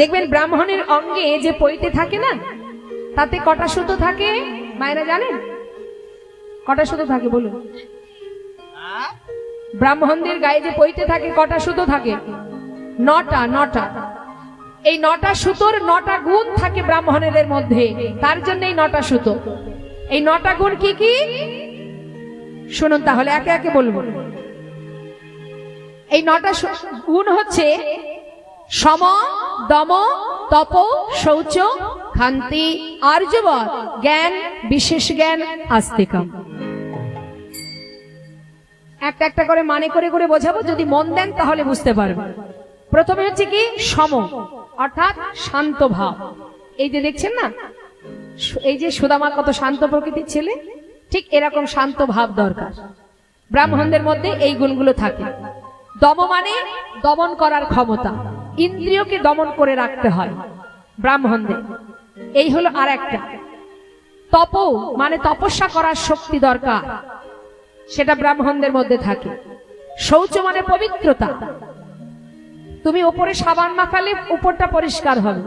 দেখবেন ব্রাহ্মণের অঙ্গে যে পইতে থাকে না, তাতে কটা সুতো থাকে? মায়েরা জানেন? কটা সুতো থাকে বলুন। ব্রাহ্মণদের গায়ে যে পইতে থাকে, কটা সুতো থাকে? নটা নটা। এই নটা সুতোর নটা গুণ থাকে ব্রাহ্মণেদের মধ্যে। তার জন্য এই নটা সুতো। এই নটা গুণ কি কি? শুনুন তাহলে একে একে বলব। এই নটা গুণ হচ্ছে সম, দম, তপ, শৌচ, খান্তি আর্যব জ্ঞান, বিশেষ জ্ঞান, আস্তিকম। একটা একটা করে মানে করে করে বোঝাবো, যদি মন দেন তাহলে বুঝতে পারবেন। প্রথমে হচ্ছে কি, সম, অর্থাৎ শান্ত ভাব। এই যে দেখছেন না? এই যে সুদামা কত শান্ত প্রকৃতির ছেলে, ঠিক এরকম শান্ত ভাব দরকার। ব্রাহ্মণদের মধ্যে এই গুণগুলো থাকে। দম মানে দমন করার ক্ষমতা। ইন্দ্রিয়কে দমন করে রাখতে হয়, ব্রাহ্মণদের। এই হলো আর একটা তপ মানে তপস্যা করার শক্তি দরকার, সেটা ব্রাহ্মণদের মধ্যে থাকে। শৌচ মানে পবিত্রতা। তুমি উপরে সাবান মাখালে উপরটা পরিষ্কার হবে,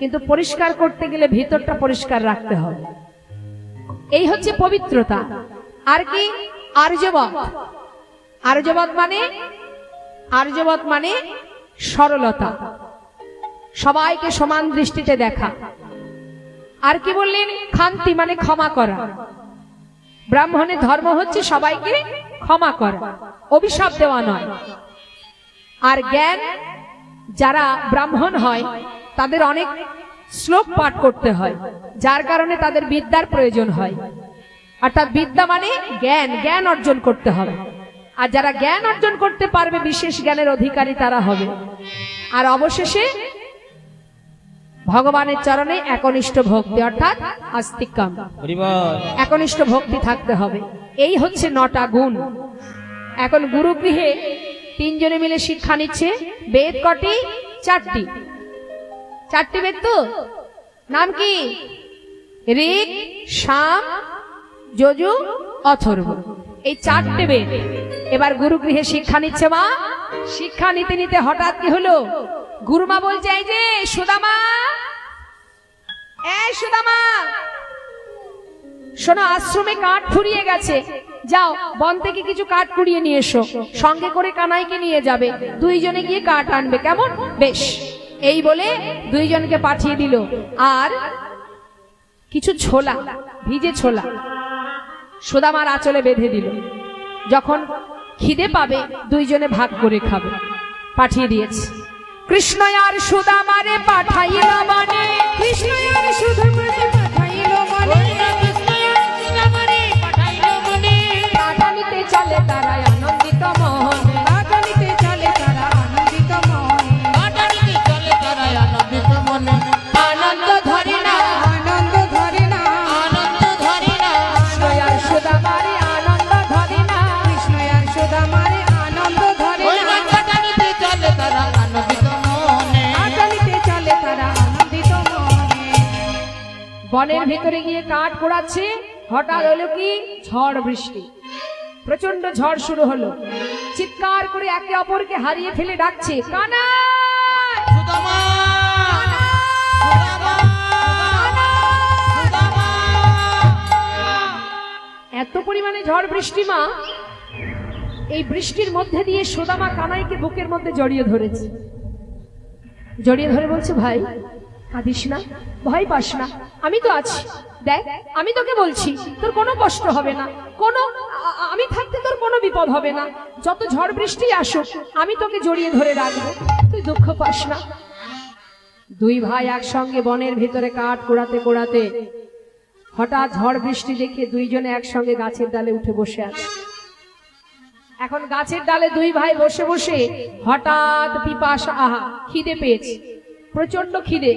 কিন্তু পরিষ্কার করতে গেলে ভিতরটা পরিষ্কার রাখতে হবে। এই হচ্ছে পবিত্রতা। আর কি? আর্যবত আর্যবত মানে? আর্যবত মানে সরলতা। সবাইকে সমান দৃষ্টিতে দেখা। আর কি বললেন? খান্তি মানে ক্ষমা করা। ব্রাহ্মণের ধর্ম হচ্ছে সবাইকে ক্ষমা করা, অভিশাপ দেওয়া নয়। আর জ্ঞান, যারা ব্রাহ্মণ হয়, তাদের অনেক শ্লোক পাঠ করতে হয়, যার কারণে তাদের বিদ্যার প্রয়োজন হয়। অর্থাৎ বিদ্যা মানে জ্ঞান জ্ঞান অর্জন করতে হবে। আর যারা জ্ঞান অর্জন করতে পারবে, বিশেষ জ্ঞানের অধিকারী তারা হবে। আর অবশেষে ভগবানের চরণে একনিষ্ঠ ভক্তি, অর্থাৎ আস্তিকাম। একনিষ্ঠ ভক্তি থাকতে হবে। এই হচ্ছে নটা গুণ। এখন গুরুগৃহে তিনজনে মিলে শিক্ষা নিচ্ছে। বেদ কটি? চারটি। চারটি বেদ তো? নাম কি? ঋক শাম যজু, অথর্ব। এই চারটে বেদ। এবার গুরুগৃহে শিক্ষা নিচ্ছে মা। শিক্ষা নিতে নিতে হঠাৎ কি হলো? গুরুমা বলছে, এই যে, সুদামা। সুদামা। শোনো, আশ্রমে কাঠ ফুরিয়ে গেছে। যাও, বন থেকে কিছু কাঠ কুড়িয়ে নিয়ে এসো। সঙ্গে করে কানাইকে নিয়ে যাবে। দুইজনে গিয়ে কাঠ আনবে। কেমন? বেশ। এই বলে দুইজনকে পাঠিয়ে দিল। আর কিছু ছোলা, ভিজে ছোলা। সুদামার আঁচলে বেঁধে দিল। যখন খিদে পাবে দুইজনে ভাগ করে খাবে। পাঠিয়ে দিয়েছে। কৃষ্ণ আর সুদামারে পাঠাইল মানে কৃষ্ণ বনের ভিতরে গিয়ে কাঠ পোড়াচ্ছে। হঠাৎ হলো কি? ঝড় বৃষ্টি। প্রচণ্ড ঝড় শুরু হলো। চিৎকার করে একে অপরকে হারিয়ে ফেলে ডাকছে কানা! এত পরিমাণে ঝড় বৃষ্টি মা। এই বৃষ্টির মধ্যে দিয়ে সোদামা কানাইকে বুকের মধ্যে জড়িয়ে ধরেছে। জড়িয়ে ধরে বলছে ভাই কাঁদিস না? ভয় পাস না। আমি তো আছি। দেখ, আমি তোকে বলছি, তোর কোনো কষ্ট হবে না। কোনো আমি থাকতে তোর কোনো বিপদ হবে না। যত ঝড় বৃষ্টি আসুক, আমি তোকে জড়িয়ে ধরে রাখব। তুই দুঃখ পাস না। দুই ভাই একসঙ্গে বনের ভিতরে কাঠ কোড়াতে কোড়াতে হঠাৎ ঝড় বৃষ্টি দেখে দুইজনে একসঙ্গে গাছের ডালে উঠে বসে আছে। এখন গাছের ডালে দুই ভাই বসে বসে হঠাৎ পিপাসা, আহা, খিদে পেয়েছে। প্রচণ্ড খিদে।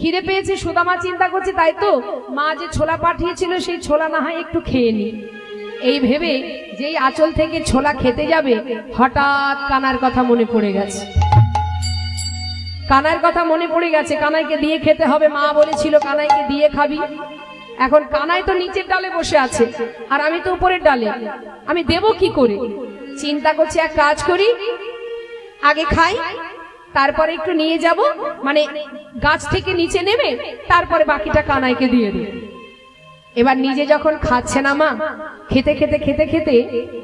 খিদে পেয়েছে সুদামা, চিন্তা করছে, তাই তো মা যে ছোলা পাঠিয়েছিল, সেই ছোলা না হয় একটু খেয়ে নি। এই ভেবে যেই আঁচল থেকে ছোলা খেতে যাবে, হঠাৎ কানার কথা মনে পড়ে গেছে। কানার কথা মনে পড়ে গেছে, কানাইকে দিয়ে খেতে হবে, মা বলেছিল, কানাইকে দিয়ে খাবি। এখন কানাই তো নিচের ডালে বসে আছে, আর আমি তো উপরের ডালে। আমি দেব কি করে? চিন্তা করছি, এক কাজ করি, আগে খাই তারপরে একটু নিয়ে যাব মানে গাছ থেকে নিচে নেমে তারপরে বাকিটা কানাইকে দিয়ে দিই। এবার নিজে যখন খাচ্ছে না মা, খেতে খেতে খেতে খেতে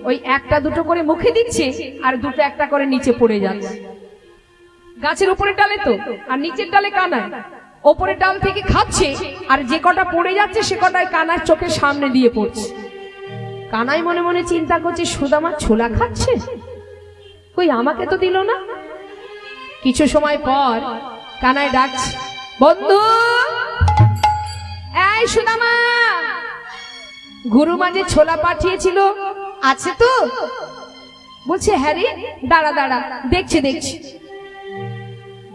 ওই একটা দুটো করে মুখে দিচ্ছে আর দুটো একটা করে নিচে পড়ে যাচ্ছে। গাছের উপরে ডালে তো, আর নিচের ডালে কানায় ওপরের ডাল থেকে খাচ্ছে আর যে কটা পড়ে যাচ্ছে সে কটায় কানার চোখের সামনে দিয়ে পড়ছে। কানাই মনে মনে চিন্তা করছে, সুদামা ছোলা খাচ্ছে? কই আমাকে তো দিল না? কিছু সময় পর কানায় ডাকছে, বন্ধু, এই সুদামা গুরু মাঝে ছোলা পাঠিয়েছিল, আছে তো? বলছে হ্যাঁ রে, দাঁড়া দাঁড়া, দেখছি দেখছি।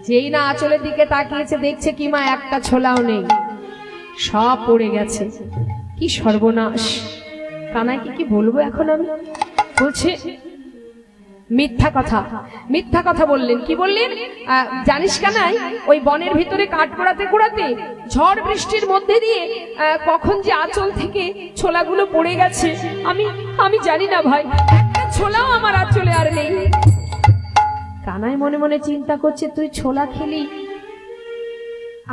যেই না আঁচলের দিকে তাকিয়েছে, দেখছে কি মা, একটা ছোলাও নেই। সব পড়ে গেছে। কি সর্বনাশ। কানাইকে কি বলব এখন আমি? বলছে মিথ্যা কথা। মিথ্যা কথা বললেন। কি বললেন? জানিস কানাই ওই বনের ভিতরে কাঠ কুড়াতে কোড়াতে ঝড় বৃষ্টির মধ্যে দিয়ে কখন যে আঁচল থেকে ছোলাগুলো পড়ে গেছে, আমি আমি জানি না ভাই। একটা ছোলাও আমার আঁচলে আর নেই। কানাই মনে মনে চিন্তা করছে, তুই ছোলা খেলি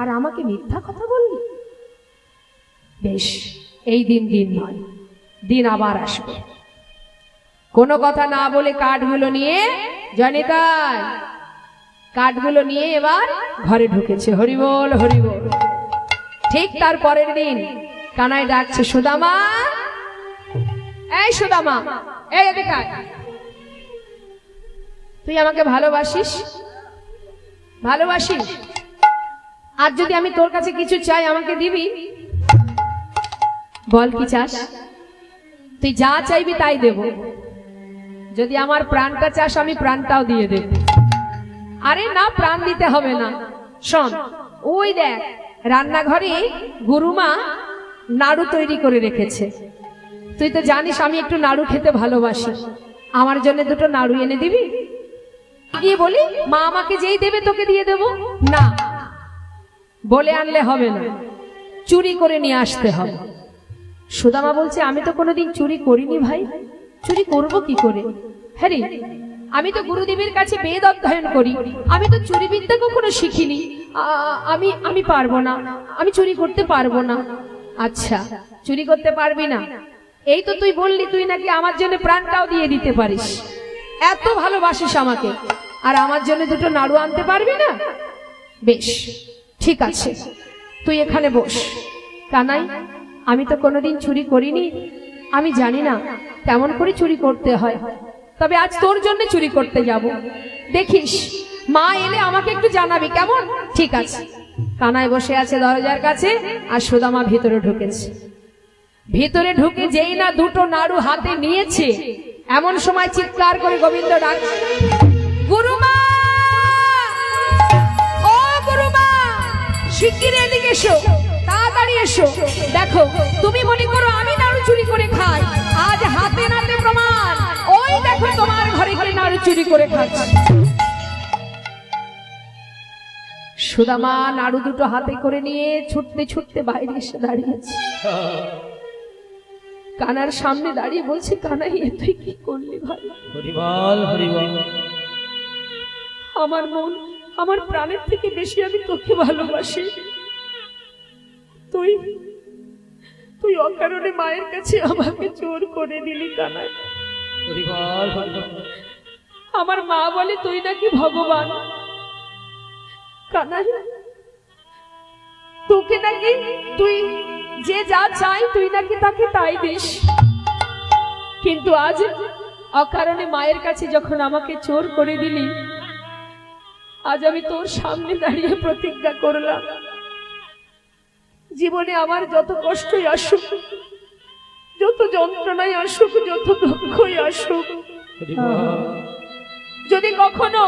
আর আমাকে মিথ্যা কথা বললি? বেশ, এই দিন দিন নয়, দিন আবার আসবে। কোনো কথা না বলে কাঠগুলো নিয়ে জনিতাই কাঠগুলো নিয়ে এবার ঘরে ঢুকেছে। হরিবল হরিবল। ঠিক তার পরের দিন কানাই ডাকছে, সুদামা! এই সুদামা, এই তুই আমাকে ভালোবাসিস? ভালোবাসিস? আর যদি আমি তোর কাছে কিছু চাই, আমাকে দিবি? বল কি চাস? তুই যা চাইবি তাই দেব। যদি আমার প্রাণটা চাস, আমি প্রাণটাও দিয়ে দেব। আরে না, প্রাণ দিতে হবে না। শোন, ওই দেখ, রান্নাঘরে গুরুমা নাড়ু তৈরি করে রেখেছে। তুই তো জানিস, আমি একটু নাড়ু খেতে ভালোবাসি। আমার জন্য দুটো নাড়ু এনে দিবি? গিয়ে বলি, মা আমাকে যেই দেবে তোকে দিয়ে দেব। না, বলে আনলে হবে না। চুরি করে নিয়ে আসতে হবে। সুদামা বলছে, আমি তো কোনোদিন চুরি করিনি ভাই। চুরি করব কি করে? হ্যাঁ আমি তো গুরুদেবের কাছে বেদ অধ্যয়ন করি। আমি তো চুরি বিদ্যা কখনো শিখিনি। আমি আমি পারব না। আমি চুরি করতে পারব না। আচ্ছা চুরি করতে পারবি না। এই তো তুই বললি, তুই নাকি আমার জন্য প্রাণটাও দিয়ে দিতে পারিস। এত ভালোবাসিস আমাকে। আর আমার জন্য দুটো নাড়ু আনতে পারবি না? বেশ, ঠিক আছে। তুই এখানে বস। কানাই, আমি তো কোনোদিন চুরি করিনি। আমি জানি না কেমন করে চুরি করতে হয়। তবে আজ তোর জন্য চুরি করতে যাব। দেখিস, মা এলে আমাকে একটু জানাবি, কেমন? ঠিক আছে। কানায় বসে আছে দরজার কাছে আর সুদামা ভিতরে ঢুকেছে। ভিতরে ঢুকে যেই না দুটো নাড়ু হাতে নিয়েছে, এমন সময় চিৎকার করে গোবিন্দ ডাক, গুরুমা! এদিকে এসো, তাড়াতাড়ি এসো। দেখো, তুমি মনে করো আমি চুরি করে খাচ্ছি। সুদামা নাড়ু দুটো হাতে করে নিয়ে ছুটতে ছুটতে বাইরে এসে দাঁড়িয়েছে। কানার সামনে দাঁড়িয়ে বলছে কানাই এ তুই কি করলি ভাই? আমার মন আমার প্রাণের থেকে বেশি আমি তোকে ভালোবাসি। তুই তুই অকারণে মায়ের কাছে আমাকে চোর করে দিলি কানাই। আমার মা বলে, তুই নাকি ভগবান? কানাই, তোকে নাকি তুই যে যা চাই, তুই নাকি তাকে তাই দিস। কিন্তু আজ অকারণে মায়ের কাছে যখন আমাকে চোর করে দিলি, আজ আমি তোর সামনে দাঁড়িয়ে প্রতিজ্ঞা করলাম। জীবনে আমার যত কষ্টই আসুক, যত যন্ত্রণাই আসুক, যত দুঃখই আসুক যদি কখনো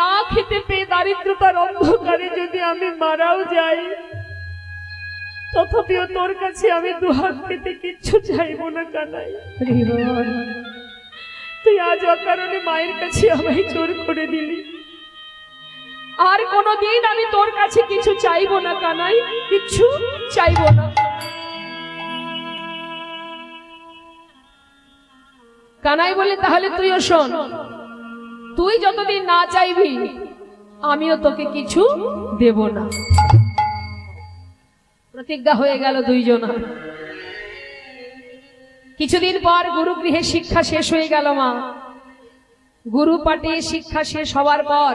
না খেতে পেয়ে দারিদ্রতার অন্ধকারে যদি আমি মারাও যাই তথাপিও তোর কাছে আমি দুহাত পেতে কিচ্ছু চাইব না কানাই। তুই আজ অকারণে মায়ের কাছে আমায় জোর করে দিলি। আর কোনোদিন আমি তোর কাছে কিছু চাইব না কানাই কিচ্ছু চাইব না। কানাই বলে তাহলে তুইও শোন। তুই যতদিন না চাইবি, আমিও তোকে কিছু দেব না। প্রতিজ্ঞা হয়ে গেল দুইজনা। কিছুদিন পর গুরুগৃহে শিক্ষা শেষ হয়ে গেল মা। গুরু পাঠে শিক্ষা শেষ হওয়ার পর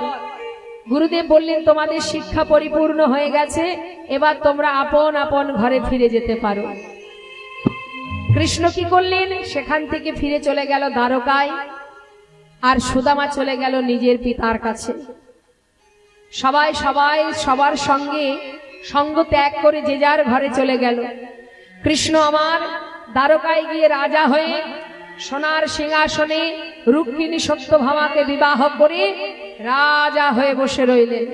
গুরুদেব বললেন, তোমাদের শিক্ষা পরিপূর্ণ হয়ে গেছে, এবার তোমরা আপন আপন ঘরে ফিরে যেতে পারো। কৃষ্ণ কি করলেন? সেখান থেকে ফিরে চলে গেল দ্বারকায়। আর সুদামা চলে গেল নিজের পিতার কাছে। সবাই সবাই সবার সঙ্গে সঙ্গ ত্যাগ করে যে যার ঘরে চলে গেল। কৃষ্ণ আমার দ্বারকায় গিয়ে রাজা হয়ে সোনার সিংহাসনে রুক্মিণী সত্যভামাকে বিবাহ করে রাজা হয়ে বসে রইলেন।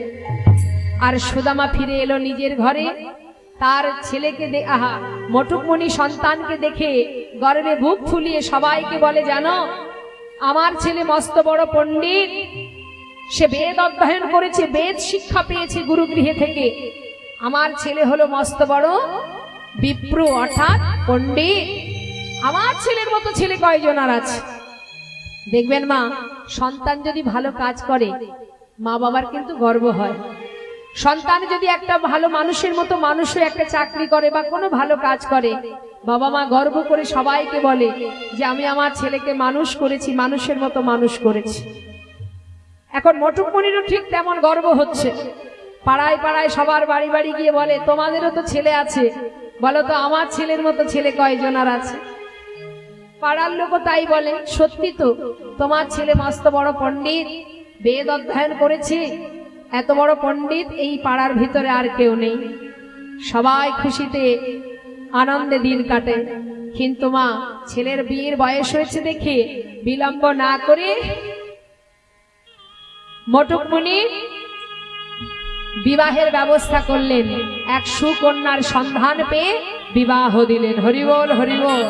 আর সুদামা ফিরে এলো নিজের ঘরে। তার ছেলেকে আহা, মটুকমণি সন্তানকে দেখে গর্বে বুক ফুলিয়ে সবাইকে বলে, জানো আমার ছেলে মস্ত বড় পণ্ডিত। সে বেদ অধ্যয়ন করেছে, বেদ শিক্ষা পেয়েছে গুরুগৃহে থেকে। আমার ছেলে হলো মস্ত বড় বিপ্রু, অর্থাৎ পণ্ডিত। আমার ছেলের মতো ছেলে কয়জন আর আছে? দেখবেন মা, সন্তান যদি ভালো কাজ করে, মা বাবার কিন্তু গর্ব হয়। সন্তান যদি একটা ভালো মানুষের মতো মানুষও একটা চাকরি করে বা কোনো ভালো কাজ করে বাবা মা গর্ব করে সবাইকে বলে যে আমি আমার ছেলেকে মানুষ করেছি, মানুষের মতো মানুষ করেছি। এখন মটুকমণিরও ঠিক তেমন গর্ব হচ্ছে। পাড়ায় পাড়ায় সবার বাড়ি বাড়ি গিয়ে বলে, তোমাদেরও তো ছেলে আছে। বলো তো, আমার ছেলের মতো ছেলে কয়জন আর আছে? পাড়ার লোকও তাই বলে, সত্যি তো, তোমার ছেলে মস্ত বড় পণ্ডিত, বেদ অধ্যয়ন করেছে। এত বড় পণ্ডিত এই পাড়ার ভিতরে আর কেউ নেই। সবাই খুশিতে আনন্দে দিন কাটে। কিন্তু মা, ছেলের বিয়ের বয়স হয়েছে দেখে বিলম্ব না করে মটকমণি বিবাহের ব্যবস্থা করলেন। এক সুকন্যার সন্ধান পেয়ে বিবাহ দিলেন। হরিবল হরিবল।